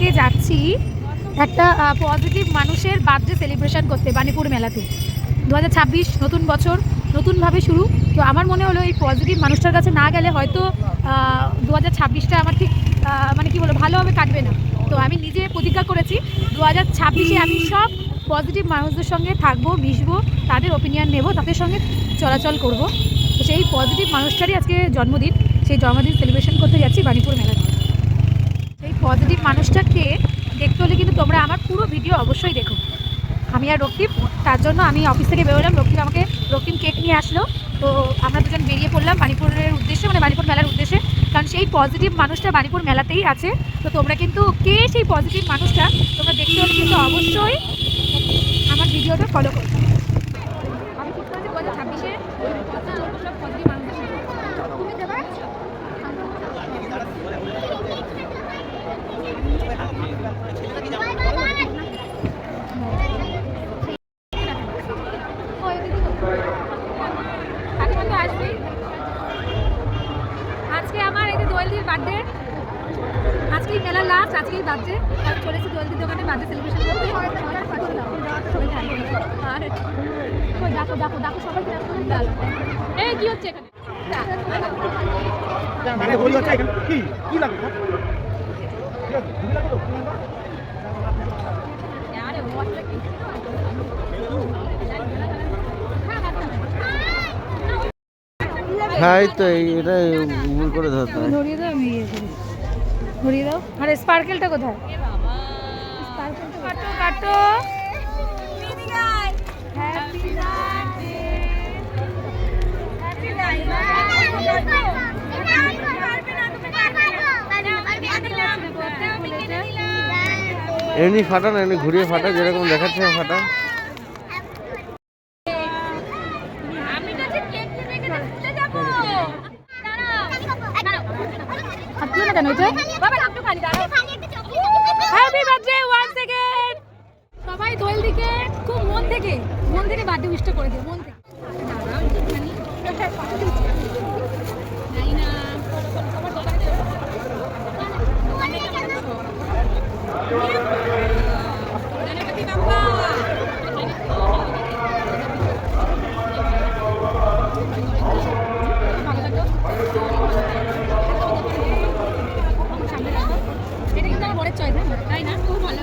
আজকে যাচ্ছি একটা পজিটিভ মানুষের বার্থডে সেলিব্রেশন করতে বানিপুর মেলাতে। দু হাজার ছাব্বিশ নতুন বছর, নতুনভাবে শুরু। তো আমার মনে হলো এই পজিটিভ মানুষটার কাছে না গেলে হয়তো দু হাজার ছাব্বিশটা আমার ঠিক মানে কি বলব, ভালোভাবে কাটবে না। তো আমি নিজে প্রতিজ্ঞা করেছি দু হাজার ছাব্বিশে আমি সব পজিটিভ মানুষদের সঙ্গে থাকব, মিশবো, তাদের ওপিনিয়ন নেব, তাদের সঙ্গে চলাচল করব। তো সেই পজিটিভ মানুষটারই আজকে জন্মদিন। সেই জন্মদিন সেলিব্রেশন করতে যাচ্ছি বাণীপুর মেলাতে। পজিটিভ মানুষটাকে দেখতে হলে কিন্তু তোমরা আমার পুরো ভিডিও অবশ্যই দেখো। আমি আর রক্তিম, তার জন্য আমি অফিস থেকে বেরোলাম। রক্তিম আমাকে, রক্তিম কেক নিয়ে আসলো। তো আমরা দুজন বেরিয়ে পড়লাম বাণীপুরের উদ্দেশ্যে মানে বাণীপুর মেলার উদ্দেশ্যে। কারণ সেই পজিটিভ মানুষটা বাণীপুর মেলাতেই আছে। তো তোমরা কিন্তু কে সেই পজিটিভ মানুষটা, তোমরা দেখতে হলে কিন্তু অবশ্যই আমার ভিডিওটা ফলো করো আমি ঠিক করেছি দু হাজার ছাব্বিশে সব পজিটিভ মানুষদের সাথে। তুমি দেবা ওই দিদি তো। কাকিমা তো আসবেই। আজকে আমার এই যে দোয়েলদির বার্থডে আজকেই মেলার লাস্ট আজকেই আমি চলেছি দোয়েলদির দোকানে বার্থডে সেলিব্রেশন করতে। দেখো দেখো দেখো সবাই এই কি হচ্ছে এখানে? মানে কি কি লাগবে? আরে মশলা কি হ্যাঁ তো এটা ভুল করে ধরতে হয়। ধরিয়ে দাও আমি ইয়ে করি। ধরিয়ে দাও। আর স্পার্কেলটা কোথায়? কাটো কাটো। হ্যাপি এমনি ফাটা না এমনি ঘুরিয়ে ফাটা যেরকম দেখাচ্ছে ফাটা আমি তো যে কেক রেখে দিতে যাব লাগল না সবাই দোল দিকে খুব মন থেকে মন থেকে বার্থডে উইশটা করে দিও মন থেকে। হয় না? খুব ভালো